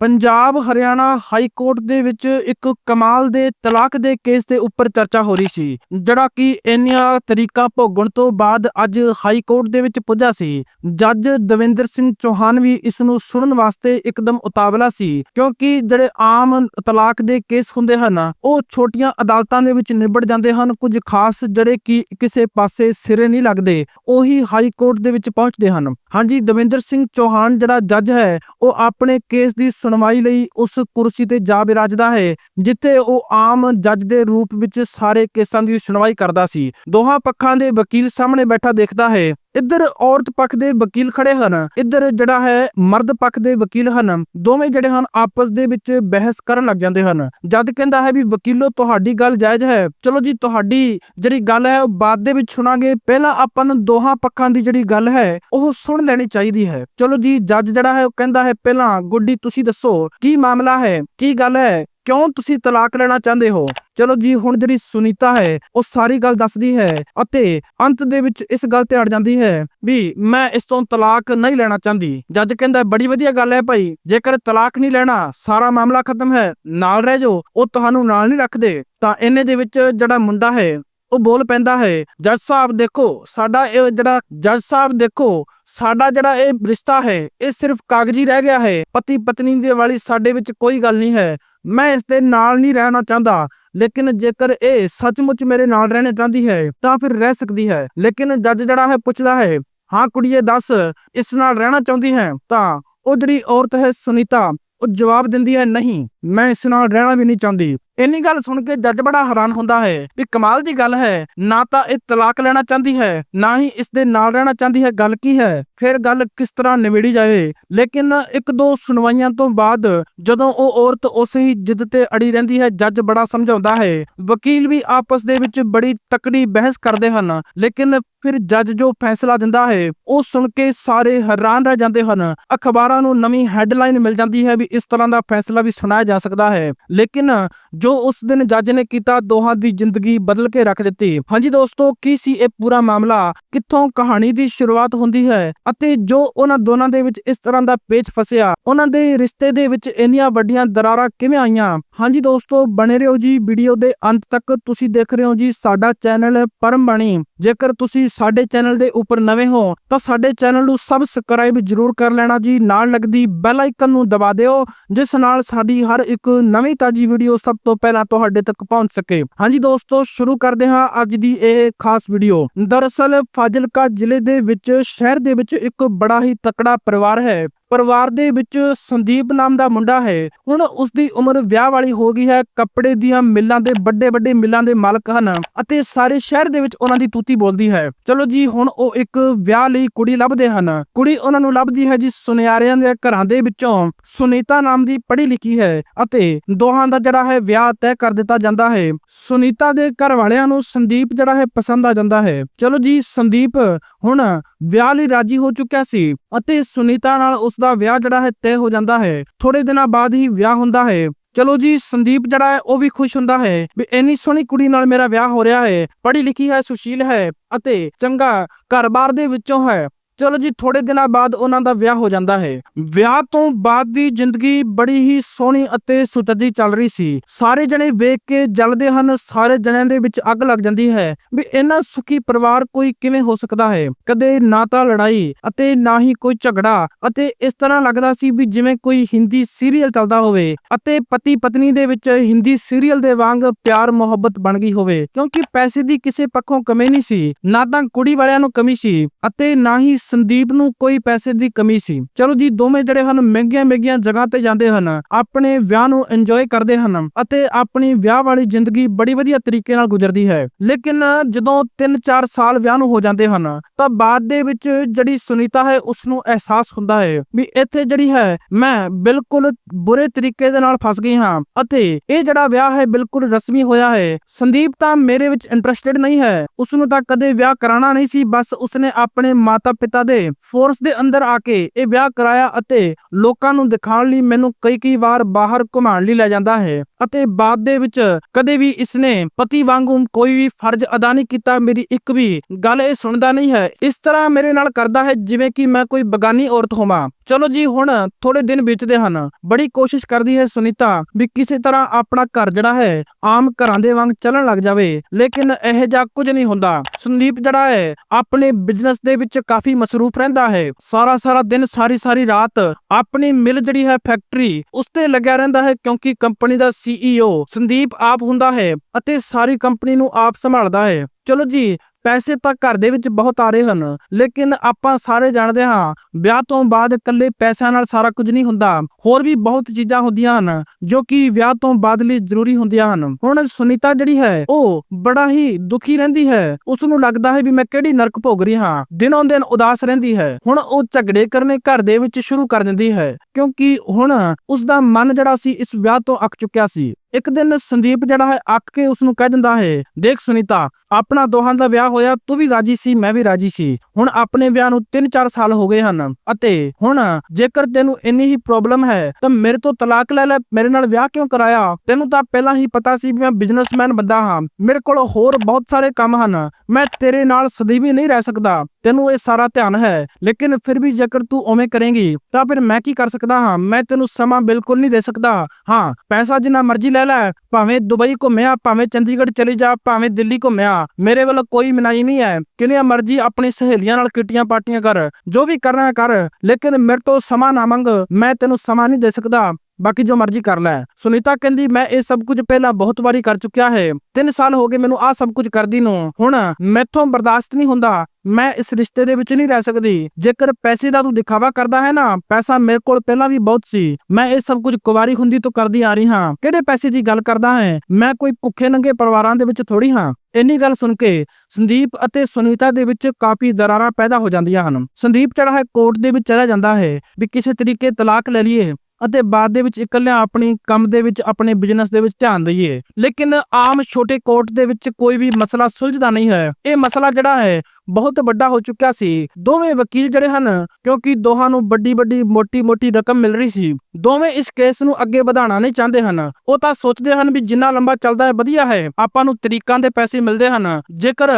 Punjab Haryana high court ਦੇ ਵਿੱਚ ਇੱਕ ਕਮਾਲ ਦੇ ਤਲਾਕ ਦੇ ਕੇਸ ਦੇ ਉੱਪਰ ਚਰਚਾ ਹੋ ਰਹੀ ਸੀ, ਜਿਹੜਾ ਕਿ ਇੰਨੀਆਂ ਤਰੀਕਾਂ ਭੋਗਣ ਤੋਂ ਬਾਅਦ ਅੱਜ ਹਾਈ ਕੋਰਟ ਦੇ ਵਿੱਚ ਪੁੱਜਾ ਸੀ। ਜੱਜ ਦਵਿੰਦਰ ਸਿੰਘ ਚੌਹਾਨ ਵੀ ਇਸ ਨੂੰ ਸੁਣਨ ਵਾਸਤੇ ਇੱਕਦਮ ਉਤਾਵਲਾ ਸੀ, ਕਿਉਂਕਿ ਜਿਹੜੇ ਆਮ ਤਲਾਕ ਦੇ ਕੇਸ ਹੁੰਦੇ ਹਨ, ਉਹ ਛੋਟੀਆਂ ਅਦਾਲਤਾਂ ਦੇ ਵਿੱਚ ਨਿਬੜ ਜਾਂਦੇ ਹਨ। ਕੁਝ ਖਾਸ ਜਿਹੜੇ ਕਿ ਕਿਸੇ ਪਾਸੇ ਸਿਰੇ ਨਹੀਂ ਲੱਗਦੇ, ਉਹੀ ਹਾਈ ਕੋਰਟ ਦੇ ਵਿੱਚ ਪਹੁੰਚਦੇ ਹਨ। ਹਾਂਜੀ, ਦਵਿੰਦਰ ਸਿੰਘ ਚੌਹਾਨ ਜਿਹੜਾ ਜੱਜ ਹੈ, ਉਹ ਆਪਣੇ ਕੇਸ ਦੀ ਸੁਣਵਾਈ ਲਈ ਉਸ ਕੁਰਸੀ ਤੇ ਜਾ ਬਿਰਾਜਦਾ ਹੈ, ਜਿੱਥੇ ਉਹ ਆਮ ਜੱਜ ਦੇ ਰੂਪ ਵਿੱਚ ਸਾਰੇ ਕੇਸਾਂ ਦੀ ਸੁਣਵਾਈ ਕਰਦਾ ਸੀ। ਦੋਹਾਂ ਪੱਖਾਂ ਦੇ ਵਕੀਲ ਸਾਹਮਣੇ ਬੈਠਾ ਦੇਖਦਾ ਹੈ। ਇੱਧਰ ਔਰਤ ਪੱਖ ਦੇ ਵਕੀਲ ਖੜੇ ਹਨ। ਇੱਧਰ ਜਿਹੜਾ ਹੈ ਮਰਦ ਪੱਖ ਦੇ ਵਕੀਲ ਹਨ। ਦੋਵੇਂ ਜਿਹੜੇ ਹਨ ਆਪਸ ਦੇ ਵਿੱਚ ਬਹਿਸ ਕਰਨ ਲੱਗ ਜਾਂਦੇ ਹਨ। ਜਦ ਕਹਿੰਦਾ ਹੈ ਵੀ ਵਕੀਲੋ, ਤੁਹਾਡੀ ਗੱਲ ਜਾਇਜ਼ ਹੈ। ਚਲੋ ਜੀ, ਤੁਹਾਡੀ ਜਿਹੜੀ ਗੱਲ ਹੈ, ਉਹ ਬਾਅਦ ਦੇ ਵਿੱਚ ਸੁਣਾਂਗੇ। ਪਹਿਲਾਂ ਆਪਾਂ ਨੂੰ ਦੋਹਾਂ ਪੱਖਾਂ ਦੀ ਜਿਹੜੀ ਗੱਲ ਹੈ, ਉਹ ਸੁਣ ਲੈਣੀ ਚਾਹੀਦੀ ਹੈ। ਚਲੋ ਜੀ, ਜੱਜ ਜਿਹੜਾ ਹੈ, ਉਹ ਕਹਿੰਦਾ ਹੈ, ਪਹਿਲਾਂ ਗੁੱਡੀ, ਤੁਸੀਂ ਦੱਸੋ, ਕੀ ਮਾਮਲਾ ਹੈ? ਕੀ ਗੱਲ ਹੈ? ਕਿਉਂ ਤੁਸੀਂ ਤਲਾਕ ਲੈਣਾ ਚਾਹੁੰਦੇ ਹੋ? ਚਲੋ ਜੀ, ਹੁਣ ਜਿਹੜੀ ਸੁਨੀਤਾ ਹੈ, ਉਹ ਸਾਰੀ ਗੱਲ ਦੱਸਦੀ ਹੈ ਅਤੇ ਅੰਤ ਦੇ ਵਿੱਚ ਇਸ ਗੱਲ ਤੇ ਅੜ ਜਾਂਦੀ ਹੈ ਵੀ ਮੈਂ ਇਸ ਤੋਂ ਤਲਾਕ ਨਹੀਂ ਲੈਣਾ ਚਾਹੁੰਦੀ। ਜੱਜ ਕਹਿੰਦਾ, ਬੜੀ ਵਧੀਆ ਗੱਲ ਹੈ ਭਾਈ, ਜੇਕਰ ਤਲਾਕ ਨਹੀਂ ਲੈਣਾ, ਸਾਰਾ ਮਾਮਲਾ ਖਤਮ ਹੈ, ਨਾਲ ਰਹਿ ਜਾਓ, ਉਹ ਤੁਹਾਨੂੰ ਨਾਲ ਨਹੀਂ ਰੱਖਦੇ। ਤਾਂ ਇਹਨੇ ਦੇ ਵਿੱਚ ਜਿਹੜਾ ਮੁੰਡਾ ਹੈ ਉਹ ਬੋਲ ਪੈਂਦਾ ਹੈ, ਜੱਜ ਸਾਹਿਬ ਦੇਖੋ, ਸਾਡਾ ਇਹ ਜਿਹੜਾ ਜੱਜ ਸਾਹਿਬ ਦੇਖੋ, ਸਾਡਾ ਜਿਹੜਾ ਇਹ ਰਿਸ਼ਤਾ ਹੈ, ਇਹ ਸਿਰਫ ਕਾਗਜ਼ੀ ਰਹਿ ਗਿਆ ਹੈ, ਪਤੀ ਪਤਨੀ ਦੇ ਵਾਲੀ ਸਾਡੇ ਵਿੱਚ ਕੋਈ ਗੱਲ ਨਹੀਂ ਹੈ। ਮੈਂ ਇਸ ਦੇ ਨਾਲ ਨਹੀਂ ਰਹਿਣਾ ਚਾਹੁੰਦਾ, ਲੇਕਿਨ ਜੇਕਰ ਇਹ ਸੱਚਮੁੱਚ ਮੇਰੇ ਨਾਲ ਰਹਿਣਾ ਚਾਹੁੰਦੀ ਹੈ, ਤਾਂ ਫਿਰ ਰਹਿ ਸਕਦੀ ਹੈ। ਲੇਕਿਨ ਜੱਜ ਜਿਹੜਾ ਹੈ ਪੁੱਛਦਾ ਹੈ, ਹਾਂ ਕੁੜੀਏ, ਦੱਸ, ਇਸ ਨਾਲ ਰਹਿਣਾ ਚਾਹੁੰਦੀ ਹੈ? ਤਾਂ ਉਹ ਜਿਹੜੀ ਔਰਤ ਹੈ ਸੁਨੀਤਾ, ਉਹ ਜਵਾਬ ਦਿੰਦੀ ਹੈ, ਨਹੀਂ, ਮੈਂ ਇਸ ਨਾਲ ਰਹਿਣਾ ਵੀ ਨਹੀਂ ਚਾਹੁੰਦੀ। ਇੰਨੀ ਗੱਲ ਸੁਣ ਕੇ ਜੱਜ ਬੜਾ ਹੈਰਾਨ ਹੁੰਦਾ ਹੈ ਵੀ ਕਮਾਲ ਦੀ ਗੱਲ ਹੈ, ਨਾ ਤਾਂ ਇਹ ਤਲਾਕ ਲੈਣਾ ਚਾਹੁੰਦੀ ਹੈ, ਨਾ ਹੀ ਇਸ ਦੇ ਨਾਲ ਰਹਿਣਾ ਚਾਹੁੰਦੀ ਹੈ, ਗੱਲ ਕੀ ਹੈ? ਫਿਰ ਗੱਲ ਕਿਸ ਤਰ੍ਹਾਂ ਨਿਬੇੜੀ ਜਾਵੇ ਲੇਕਿਨ ਇੱਕ ਦੋ ਸੁਣਵਾਈਆਂ ਤੋਂ ਬਾਅਦ ਜਦੋਂ ਉਹ ਔਰਤ ਉਸੇ ਹੀ ਜਿੱਦ ਤੇ ਅੜੀ ਰਹਿੰਦੀ ਹੈ, ਜੱਜ ਬੜਾ ਸਮਝਾਉਂਦਾ ਹੈ, ਵਕੀਲ ਵੀ ਆਪਸ ਦੇ ਵਿੱਚ ਬੜੀ ਤਕੜੀ ਬਹਿਸ ਕਰਦੇ ਹਨ, ਲੇਕਿਨ ਫਿਰ ਜੱਜ ਜੋ ਫੈਸਲਾ ਦਿੰਦਾ ਹੈ, ਉਹ ਸੁਣ ਕੇ ਸਾਰੇ ਹੈਰਾਨ ਰਹਿ ਜਾਂਦੇ ਹਨ। ਅਖਬਾਰਾਂ ਨੂੰ ਨਵੀਂ ਹੈਡਲਾਈਨ ਮਿਲ ਜਾਂਦੀ ਹੈ ਵੀ ਇਸ ਤਰ੍ਹਾਂ ਦਾ ਫੈਸਲਾ ਵੀ ਸੁਣਾਇਆ ਜਾ ਸਕਦਾ ਹੈ। ਲੇਕਿਨ ਜੋ ਉਸ ਦਿਨ ਜੱਜ ਨੇ ਕੀਤਾ, ਦੋਹਾਂ ਦੀ ਜ਼ਿੰਦਗੀ ਬਦਲ ਕੇ ਰੱਖ ਦਿੱਤੀ। ਹਾਂਜੀ ਦੋਸਤੋ, ਕੀ ਸੀ ਇਹ ਪੂਰਾ ਮਾਮਲਾ? ਕਿੱਥੋਂ ਕਹਾਣੀ ਦੀ ਸ਼ੁਰੂਆਤ ਹੁੰਦੀ ਹੈ? ਅਤੇ ਜੋ ਉਹਨਾਂ ਦੋਨਾਂ ਦੇ ਵਿੱਚ ਇਸ ਤਰ੍ਹਾਂ ਦਾ ਪੇਚ ਫਸਿਆ, ਉਹਨਾਂ ਦੇ ਰਿਸ਼ਤੇ ਦੇ ਵਿੱਚ ਇੰਨੀਆਂ ਵੱਡੀਆਂ ਦਰਾਰਾਂ ਕਿਵੇਂ ਆਈਆਂ? ਹਾਂਜੀ ਦੋਸਤੋ, ਬਣੇ ਰਹੋ ਜੀ ਵੀਡੀਓ ਦੇ ਅੰਤ ਤੱਕ। ਤੁਸੀਂ ਦੇਖ ਰਹੇ ਹੋ ਜੀ ਸਾਡਾ ਚੈਨਲ ਪਰਮ ਬਾਣੀ। ਜੇਕਰ ਤੁਸੀਂ ਸਾਡੇ ਚੈਨਲ ਦੇ ਉੱਪਰ ਨਵੇਂ ਹੋ ਤਾਂ ਸਾਡੇ ਚੈਨਲ ਨੂੰ ਸਬਸਕ੍ਰਾਈਬ ਜਰੂਰ ਕਰ ਲੈਣਾ ਜੀ। ਨਾਲ ਲੱਗਦੀ ਬੈਲ ਆਈਕਨ ਨੂੰ ਦਬਾ ਦਿਓ, ਜਿਸ ਨਾਲ ਸਾਡੀ ਹਰ ਇੱਕ ਨਵੀਂ ਤਾਜੀ ਵੀਡੀਓ ਸਭ ਤੋਂ ਪਹਿਲਾਂ ਤੁਹਾਡੇ ਤੱਕ ਪਹੁੰਚ ਸਕੇ। ਹਾਂਜੀ ਦੋਸਤੋ, ਸ਼ੁਰੂ ਕਰਦੇ ਹਾਂ ਅੱਜ ਦੀ ਇਹ ਖਾਸ ਵੀਡੀਓ ਦਰਅਸਲ ਫਾਜ਼ਿਲਕਾ ਜ਼ਿਲ੍ਹੇ ਦੇ ਵਿੱਚ, ਸ਼ਹਿਰ ਦੇ ਵਿੱਚ ਇੱਕ ਬੜਾ ਹੀ ਤਕੜਾ ਪਰਿਵਾਰ ਹੈ। ਪਰਿਵਾਰ ਦੇ ਵਿੱਚ ਸੰਦੀਪ ਨਾਮ ਦਾ ਮੁੰਡਾ ਹੈ। ਹੁਣ ਉਸ ਦੀ ਉਮਰ ਵਿਆਹ ਵਾਲੀ ਹੋ ਗਈ ਹੈ। ਕੱਪੜੇ ਦੀਆਂ ਮਿੱਲਾਂ ਦੇ ਵੱਡੇ ਵੱਡੇ ਮਿੱਲਾਂ ਦੇ ਮਾਲਕ ਹਨ ਅਤੇ ਸਾਰੇ ਸ਼ਹਿਰ ਦੇ ਵਿੱਚ ਉਹਨਾਂ ਦੀ ਤੂਤੀ ਬੋਲਦੀ ਹੈ। ਚਲੋ ਜੀ, ਹੁਣ ਉਹ ਇੱਕ ਵਿਆਹ ਲਈ ਕੁੜੀ ਲੱਭਦੇ ਹਨ। ਕੁੜੀ ਉਹਨਾਂ ਨੂੰ ਲੱਭਦੀ ਹੈ ਜੀ ਸੁਨਿਆਰਿਆਂ ਦੇ ਘਰਾਂ ਦੇ ਵਿੱਚੋਂ। ਸੁਨੀਤਾ ਨਾਮ ਦੀ ਪੜ੍ਹੀ ਲਿਖੀ ਹੈ ਅਤੇ ਦੋਹਾਂ ਦਾ ਜਿਹੜਾ ਹੈ ਵਿਆਹ ਤੈਅ ਕਰ ਦਿੱਤਾ ਜਾਂਦਾ ਹੈ। ਸੁਨੀਤਾ ਦੇ ਘਰ ਵਾਲਿਆਂ ਨੂੰ ਸੰਦੀਪ ਜਿਹੜਾ ਹੈ ਪਸੰਦ ਆ ਜਾਂਦਾ ਹੈ। ਚਲੋ ਜੀ, ਸੰਦੀਪ ਹੁਣ ਵਿਆਹ ਲਈ ਰਾਜੀ ਹੋ ਚੁੱਕਿਆ ਸੀ ਅਤੇ ਸੁਨੀਤਾ ਨਾਲ ਉਸ ਦਾ ਵਿਆਹ ਜਿਹੜਾ ਹੈ, ਤੈਅ ਹੋ ਜਾਂਦਾ ਹੈ। ਥੋੜੇ ਦਿਨਾਂ ਬਾਅਦ ਹੀ ਵਿਆਹ ਹੁੰਦਾ ਹੈ। ਚਲੋ ਜੀ, ਸੰਦੀਪ ਜਿਹੜਾ ਹੈ, ਉਹ ਵੀ ਖੁਸ਼ ਹੁੰਦਾ ਹੈ ਵੀ ਇੰਨੀ ਸੋਹਣੀ ਕੁੜੀ ਨਾਲ ਮੇਰਾ ਵਿਆਹ ਹੋ ਰਿਹਾ ਹੈ। ਪੜ੍ਹੀ ਲਿਖੀ ਹੈ, ਸੁਸ਼ੀਲ ਹੈ ਅਤੇ ਚੰਗਾ ਘਰ-ਬਾਰ ਦੇ ਵਿੱਚੋਂ ਹੈ। ਚਲੋ ਜੀ ਥੋੜੇ ਦਿਨਾਂ ਬਾਅਦ ਉਹਨਾਂ ਦਾ ਵਿਆਹ ਹੋ ਜਾਂਦਾ ਹੈ। ਵਿਆਹ ਤੋਂ ਬਾਅਦ ਦੀ ਜ਼ਿੰਦਗੀ ਬੜੀ ਹੀ ਸੋਹਣੀ ਅਤੇ ਸੁਚੱਜੀ ਚੱਲ ਰਹੀ ਸੀ। ਸਾਰੇ ਜਣੇ ਵੇਖ ਕੇ ਜਲਦੇ ਹਨ, ਸਾਰੇ ਜਣਿਆਂ ਦੇ ਵਿੱਚ ਅੱਗ ਲੱਗ ਜਾਂਦੀ ਹੈ ਵੀ ਇੰਨਾ ਸੁਖੀ ਪਰਿਵਾਰ ਕੋਈ ਕਿਵੇਂ ਹੋ ਸਕਦਾ ਹੈ? ਕਦੇ ਨਾ ਤਾਂ ਲੜਾਈ ਅਤੇ ਨਾ ਹੀ ਕੋਈ ਝਗੜਾ ਅਤੇ ਇਸ ਤਰ੍ਹਾਂ ਲੱਗਦਾ ਸੀ ਵੀ ਜਿਵੇਂ ਕੋਈ ਹਿੰਦੀ ਸੀਰੀਅਲ ਚੱਲਦਾ ਹੋਵੇ ਅਤੇ ਪਤੀ ਪਤਨੀ ਦੇ ਵਿੱਚ ਹਿੰਦੀ ਸੀਰੀਅਲ ਦੇ ਵਾਂਗ ਪਿਆਰ, ਮੁਹੱਬਤ ਬਣ ਗਈ ਹੋਵੇ। ਕਿਉਂਕਿ ਪੈਸੇ ਦੀ ਕਿਸੇ ਪੱਖੋਂ ਕਮੀ ਨਹੀਂ ਸੀ। ਨਾ ਤਾਂ ਕੁੜੀ ਵਾਲਿਆਂ ਨੂੰ ਕਮੀ ਸੀ ਅਤੇ ਨਾ ਹੀ ਸੰਦੀਪ ਨੂੰ ਕੋਈ ਪੈਸੇ ਦੀ ਕਮੀ ਸੀ। ਚਲੋ ਜੀ, ਦੋਵੇਂ ਜਿਹੜੇ ਹਨ, ਮਹਿੰਗੀਆਂ ਮਹਿੰਗੀਆਂ ਜਗ੍ਹਾ ਤੇ ਜਾਂਦੇ ਹਨ। ਆਪਣੇ ਵਿਆਹ ਨੂੰ ਇੰਜੋਏ ਕਰਦੇ ਹਨ ਅਤੇ ਆਪਣੀ ਵਿਆਹ ਵਾਲੀ ਜ਼ਿੰਦਗੀ ਬੜੀ ਵਧੀਆ ਤਰੀਕੇ ਨਾਲ ਗੁਜ਼ਰਦੀ ਹੈ। ਲੇਕਿਨ ਜਦੋਂ 3-4 ਸਾਲ ਵਿਆਹ ਨੂੰ ਹੋ ਜਾਂਦੇ ਹਨ, ਤਾਂ ਬਾਅਦ ਦੇ ਵਿੱਚ ਜਿਹੜੀ ਸੁਨੀਤਾ ਹੈ ਉਸ ਨੂੰ ਅਹਿਸਾਸ ਹੁੰਦਾ ਹੈ ਵੀ ਇੱਥੇ ਜਿਹੜੀ ਹੈ, ਮੈਂ ਬਿਲਕੁਲ ਬੁਰੇ ਤਰੀਕੇ ਦੇ ਨਾਲ ਫਸ ਗਈ ਹਾਂ ਅਤੇ ਇਹ ਜਿਹੜਾ ਵਿਆਹ ਹੈ, ਬਿਲਕੁਲ ਰਸਮੀ ਹੋਇਆ ਹੈ। ਸੰਦੀਪ ਤਾਂ ਮੇਰੇ ਵਿੱਚ ਇੰਟਰਸਟਿਡ ਨਹੀਂ ਹੈ। ਉਸ ਨੂੰ ਤਾਂ ਕਦੇ ਵਿਆਹ ਕਰਾਉਣਾ ਨਹੀਂ ਸੀ, ਬਸ ਉਸਨੇ ਆਪਣੇ ਮਾਤਾ ਪਿਤਾ ਦੇ ਫੋਰਸ ਦੇ ਅੰਦਰ ਆ ਕੇ ਇਹ ਵਿਆਹ ਕਰਾਇਆ ਅਤੇ ਲੋਕਾਂ ਨੂੰ ਦਿਖਾਉਣ ਲਈ ਮੈਨੂੰ ਕਈ ਕਈ ਵਾਰ ਬਾਹਰ ਘੁਮਾਉਣ ਲਈ ਲੈ ਜਾਂਦਾ ਹੈ ਅਤੇ ਬਾਅਦ ਦੇ ਵਿੱਚ ਕਦੇ ਵੀ ਇਸਨੇ ਪਤੀ ਵਾਂਗੂ ਕੋਈ ਵੀ ਫਰਜ਼ ਅਦਾ ਨਹੀਂ ਕੀਤਾ, ਮੇਰੀ ਇੱਕ ਵੀ ਗੱਲ ਇਹ ਸੁਣਦਾ ਨਹੀਂ ਹੈ। ਇਸ ਤਰ੍ਹਾਂ ਮੇਰੇ ਨਾਲ ਕਰਦਾ ਹੈ ਜਿਵੇਂ ਕਿ ਮੈਂ ਕੋਈ ਬਗਾਨੀ ਔਰਤ ਹੋਵਾਂ। ਚਲੋ ਜੀ, ਹੁਣ ਥੋੜੇ ਦਿਨ ਬੀਤਦੇ ਹਨ। ਬੜੀ ਕੋਸ਼ਿਸ਼ ਕਰਦੀ ਹੈ ਸੁਨੀਤਾ ਵੀ ਕਿਸੇ ਤਰ੍ਹਾਂ ਆਪਣਾ ਘਰ ਜਿਹੜਾ ਹੈ ਆਮ ਘਰਾਂ ਦੇ ਵਾਂਗ ਚੱਲਣ ਲੱਗ ਜਾਵੇ, ਲੇਕਿਨ ਇਹ ਜਿਹਾ ਕੁਝ ਨਹੀਂ ਹੁੰਦਾ। ਸੰਦੀਪ ਜਿਹੜਾ ਹੈ ਆਪਣੇ ਬਿਜ਼ਨਸ ਦੇ ਵਿੱਚ ਕਾਫੀ ਮਸਰੂਫ ਰਹਿੰਦਾ ਹੈ। ਸਾਰਾ ਸਾਰਾ ਦਿਨ ਸਾਰੀ ਸਾਰੀ ਰਾਤ ਆਪਣੀ ਮਿਲ ਜਿਹੜੀ ਹੈ ਫੈਕਟਰੀ ਉਸ ਤੇ ਲੱਗਿਆ ਰਹਿੰਦਾ ਹੈ ਕਿਉਂਕਿ ਕੰਪਨੀ ਦਾ ਸੀਈਓ ਸੰਦੀਪ ਆਪ ਹੁੰਦਾ ਹੈ। ਅਤੇ ਸਾਰੀ ਕੰਪਨੀ ਨੂੰ ਆਪ ਸੰਭਾਲਦਾ ਹੈ ਚਲੋ ਜੀ, ਪੈਸੇ ਤਾਂ ਘਰ ਦੇ ਵਿੱਚ ਬਹੁਤ ਆ ਰਹੇ ਹਨ, ਲੇਕਿਨ ਆਪਾਂ ਸਾਰੇ ਜਾਣਦੇ ਹਾਂ, ਵਿਆਹ ਤੋਂ ਬਾਅਦ ਇਕੱਲੇ ਪੈਸਿਆਂ ਨਾਲ ਸਾਰਾ ਕੁਝ ਨਹੀਂ ਹੁੰਦਾ। ਹੋਰ ਵੀ ਬਹੁਤ ਚੀਜ਼ਾਂ ਹੁੰਦੀਆਂ ਹਨ, ਜੋ ਕਿ ਵਿਆਹ ਤੋਂ ਬਾਅਦ ਲਈ ਜ਼ਰੂਰੀ ਹੁੰਦੀਆਂ ਹਨ। ਹੁਣ ਸੁਨੀਤਾ ਜਿਹੜੀ ਹੈ, ਉਹ ਬੜਾ ਹੀ ਦੁਖੀ ਰਹਿੰਦੀ ਹੈ। ਉਸ ਨੂੰ ਲੱਗਦਾ ਹੈ ਵੀ ਮੈਂ ਕਿਹੜੀ ਨਰਕ ਭੋਗ ਰਹੀ ਹਾਂ। ਦਿਨੋਂ ਦਿਨ ਉਦਾਸ ਰਹਿੰਦੀ ਹੈ। ਹੁਣ ਉਹ ਝਗੜੇ ਕਰਨੇ ਘਰ ਦੇ ਵਿੱਚ ਸ਼ੁਰੂ ਕਰ ਦਿੰਦੀ ਹੈ, ਕਿਉਂਕਿ ਹੁਣ ਉਸ ਦਾ ਮਨ ਜਿਹੜਾ ਸੀ, ਇਸ ਵਿਆਹ ਤੋਂ ਅੱਕ ਚੁੱਕਿਆ ਸੀ। ਇੱਕ ਦਿਨ ਸੰਦੀਪ ਜਿਹੜਾ ਹੈ ਅੱਕ ਕੇ ਉਸ ਨੂੰ ਕਹਿ ਦਿੰਦਾ ਹੈ, ਦੇਖ ਸੁਨੀਤਾ, ਆਪਣਾ ਦੋਹਾਂ ਦਾ ਵਿਆਹ ਹੋਇਆ, ਤੂੰ ਵੀ ਰਾਜੀ ਸੀ, ਮੈਂ ਵੀ ਰਾਜੀ ਸੀ। ਹੁਣ ਆਪਣੇ ਵਿਆਹ ਨੂੰ 3-4 ਸਾਲ ਹੋ ਗਏ ਹਨ ਅਤੇ ਹੁਣ ਜੇਕਰ ਤੈਨੂੰ ਇੰਨੀ ਹੀ ਪ੍ਰੋਬਲਮ ਹੈ, ਤਾਂ ਮੇਰੇ ਤੋਂ ਤਲਾਕ ਲੈ ਲੈ, ਮੇਰੇ ਨਾਲ ਵਿਆਹ ਕਿਉਂ ਕਰਾਇਆ? ਤੈਨੂੰ ਤਾਂ ਪਹਿਲਾਂ ਹੀ ਪਤਾ ਸੀ ਵੀ ਮੈਂ ਬਿਜ਼ਨਸਮੈਨ ਬੰਦਾ ਹਾਂ। ਮੇਰੇ ਕੋਲ ਹੋਰ ਬਹੁਤ ਸਾਰੇ ਕੰਮ ਹਨ, ਮੈਂ ਤੇਰੇ ਨਾਲ ਸਦੀਵੀ ਨਹੀਂ ਰਹਿ ਸਕਦਾ। ਤੈਨੂੰ ਇਹ ਸਾਰਾ ਧਿਆਨ ਹੈ, ਲੇਕਿਨ ਫਿਰ ਵੀ ਜੇਕਰ ਤੂੰ ਉਵੇਂ ਕਰੇਂਗੀ, ਤਾਂ ਫਿਰ ਮੈਂ ਕੀ ਕਰ ਸਕਦਾ ਹਾਂ? ਮੈਂ ਤੈਨੂੰ ਸਮਾਂ ਬਿਲਕੁਲ ਨਹੀਂ ਦੇ ਸਕਦਾ। ਹਾਂ, ਪੈਸਾ ਜਿੰਨਾ ਮਰਜ਼ੀ ਲੈ ਲੈ, ਭਾਵੇਂ ਦੁਬਈ ਘੁੰਮਿਆ, ਭਾਵੇਂ ਚੰਡੀਗੜ੍ਹ ਚਲੀ ਜਾ, ਭਾਵੇਂ ਦਿੱਲੀ ਘੁੰਮਿਆ, ਮੇਰੇ ਵੱਲ ਕੋਈ ਮਨਾਈ ਨਹੀਂ ਹੈ। ਕਿੰਨੀਆਂ ਮਰਜ਼ੀ ਆਪਣੀ ਸਹੇਲੀਆਂ ਨਾਲ ਕਿੱਟੀਆਂ ਪਾਰਟੀਆਂ ਕਰ, ਜੋ ਵੀ ਕਰਨਾ ਕਰ, ਲੇਕਿਨ ਮੇਰੇ ਤੋਂ ਸਮਾਂ ਨਾ ਮੰਗ, ਮੈਂ ਤੈਨੂੰ ਸਮਾਂ ਨਹੀਂ ਦੇ ਸਕਦਾ। ਬਾਕੀ ਜੋ ਮਰਜ਼ੀ ਕਰ ਲੈ। ਸੁਨੀਤਾ ਕਹਿੰਦੀ, ਮੈਂ ਇਹ ਸਭ ਕੁਝ ਪਹਿਲਾਂ ਬਹੁਤ ਵਾਰੀ ਕਰ ਚੁੱਕਿਆ ਹੈ। 3 ਸਾਲ ਹੋ ਗਏ ਮੈਨੂੰ ਆ ਸਭ ਕੁਝ ਕਰਦੀ ਨੂੰ। ਹੁਣ ਮੈਥੋਂ ਬਰਦਾਸ਼ਤ ਨਹੀਂ ਹੁੰਦਾ। ਮੈਂ ਇਸ ਰਿਸ਼ਤੇ ਦੇ ਵਿੱਚ ਨਹੀਂ ਰਹਿ ਸਕਦੀ। ਜੇਕਰ ਪੈਸੇ ਦਾ ਤੂੰ ਦਿਖਾਵਾ ਕਰਦਾ ਹੈ ਨਾ, ਪੈਸਾ ਮੇਰੇ ਕੋਲ ਪਹਿਲਾਂ ਵੀ ਬਹੁਤ ਸੀ। ਮੈਂ ਇਹ ਸਭ ਕੁਝ ਕੁਵਾਰੀ ਹੁੰਦੀ ਤੋਂ ਕਰਦੀ ਆ ਰਹੀ ਹਾਂ। ਕਿਹੜੇ ਪੈਸੇ ਦੀ ਗੱਲ ਕਰਦਾ ਹੈ? ਮੈਂ ਕੋਈ ਭੁੱਖੇ ਨੰਗੇ ਪਰਿਵਾਰਾਂ ਦੇ ਵਿੱਚ ਥੋੜੀ ਹਾਂ। ਇੰਨੀ ਗੱਲ ਸੁਣ ਕੇ ਸੰਦੀਪ ਅਤੇ ਸੁਨੀਤਾ ਦੇ ਵਿੱਚ ਕਾਫੀ ਦਰਾਰਾਂ ਪੈਦਾ ਹੋ ਜਾਂਦੀਆਂ ਹਨ। ਸੰਦੀਪ ਜਿਹੜਾ ਹੈ ਕੋਰਟ ਦੇ ਵਿੱਚ ਚਲਾ ਜਾਂਦਾ ਹੈ ਵੀ ਕਿਸੇ ਤਰੀਕੇ ਤਲਾਕ ਲੈ ਲਈਏ। ਅਤੇ ਬਾਅਦ ਦੇ ਵਿੱਚ ਇਕੱਲਿਆਂ ਆਪਣੀ ਕੰਮ ਦੇ ਵਿੱਚ, ਆਪਣੇ ਬਿਜ਼ਨਸ ਦੇ ਵਿੱਚ ਧਿਆਨ ਦਈਏ। ਲੇਕਿਨ ਆਮ ਛੋਟੇ ਕੋਰਟ ਦੇ ਵਿੱਚ ਕੋਈ ਵੀ ਮਸਲਾ ਸੁਲਝਦਾ ਨਹੀਂ ਹੈ। ਇਹ ਮਸਲਾ ਜਿਹੜਾ ਹੈ ਬਹੁਤ ਵੱਡਾ ਹੋ ਚੁੱਕਿਆ ਸੀ। ਦੋਵੇਂ ਵਕੀਲ ਜਿਹੜੇ ਹਨ, ਕਿਉਂਕਿ ਦੋਹਾਂ ਨੂੰ ਵੱਡੀ ਵੱਡੀ ਮੋਟੀ ਮੋਟੀ ਰਕਮ ਮਿਲ ਰਹੀ ਸੀ, ਦੋਵੇਂ ਇਸ ਕੇਸ ਨੂੰ ਅੱਗੇ ਵਧਾਉਣਾ ਨਹੀਂ ਚਾਹੁੰਦੇ ਹਨ। ਉਹ ਤਾਂ ਸੋਚਦੇ ਹਨ ਵੀ ਜਿੰਨਾ ਲੰਬਾ ਚੱਲਦਾ ਹੈ ਵਧੀਆ ਹੈ, ਆਪਾਂ ਨੂੰ ਤਰੀਕਾਂ ਦੇ ਪੈਸੇ ਮਿਲਦੇ ਹਨ। ਜੇਕਰ